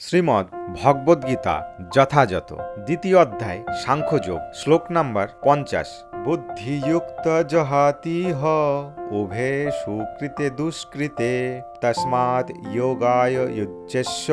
শ্রীমদ্ ভগবদ্গীতা যথাযথ দ্বিতীয় অধ্যায় সাংখ্যযোগ শ্লোক নাম্বার পঞ্চাশ। বুদ্ধিযুক্ত জহাতি হ। উভে সুকৃতে দুষ্কৃতে তস্মাৎ যোগায় যুজ্যস্য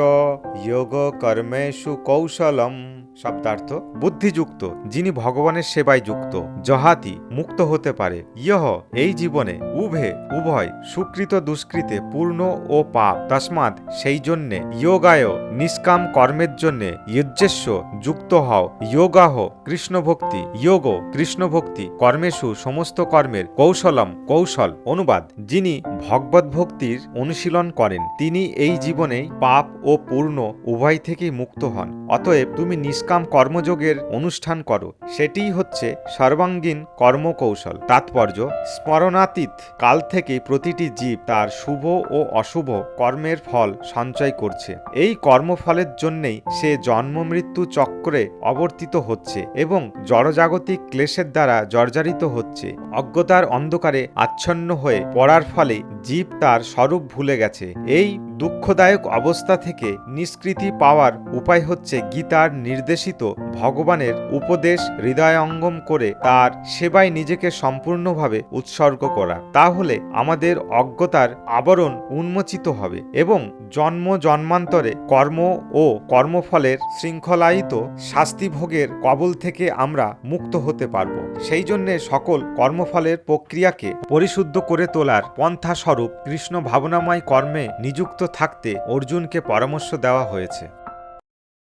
যোগ কর্মেষু কৌশলম শব্দার্থ বুদ্ধিযুক্ত যিনি ভগবানের সেবায় যুক্ত জহাতি মুক্ত হতে পারে ইহ এই জীবনে উভে উভয় সুকৃত দুষ্কৃতে পূর্ণ ও পাপ তস্মাৎ সেই জন্যে যোগায় নিষ্কাম কর্মের জন্যে যুজ্যস্য যুক্ত হও যোগাহ কৃষ্ণ ভক্তি যোগ কৃষ্ণ ভক্তি কর্মেষু সমস্ত কর্মের কৌশলম কৌশল অনুবাদ, যিনি ভগবত ভক্তির অনুশীলন করেন, তিনি এই জীবনে পাপ ও পূর্ণ উভয় থেকেই মুক্ত হন। অতএব তুমি নিষ্কাম কর্মযোগের অনুষ্ঠান করো, সেটিই হচ্ছে সর্বাঙ্গীন কর্মকৌশল। তাৎপর্য, স্মরণাতীত কাল থেকে প্রতিটি জীব তার শুভ ও অশুভ কর্মের ফল সঞ্চয় করছে। এই কর্মফলের জন্যেই সে জন্ম মৃত্যু চক্রে অবর্তিত হচ্ছে এবং জড়জাগতিক ক্লেশের দ্বারা জর্জরিত হচ্ছে। অজ্ঞতার অন্ধকারে আচ্ছন্ন হয়ে পড়ার ফলে জীব তার স্বরূপ ভুলে গেছে। এই দুঃখদায়ক অবস্থা থেকে নিষ্কৃতি পাওয়ার উপায় হচ্ছে গীতার নির্দেশিত ভগবানের উপদেশ হৃদয়ঙ্গম করে তার সেবায় নিজেকে সম্পূর্ণভাবে উৎসর্গ করা। তাহলে আমাদের অজ্ঞতার আবরণ উন্মোচিত হবে এবং জন্ম জন্মান্তরে কর্ম ও কর্মফলের শৃঙ্খলায়িত শাস্তিভোগের কবল থেকে আমরা মুক্ত হতে পারব। সেই জন্যে সকল কর্মফলের প্রক্রিয়াকে পরিশুদ্ধ করে তোলার পন্থা স্বরূপ কৃষ্ণ ভাবনাময় কর্মে নিযুক্ত থাকতে অর্জুনকে পরামর্শ দেওয়া হয়েছে।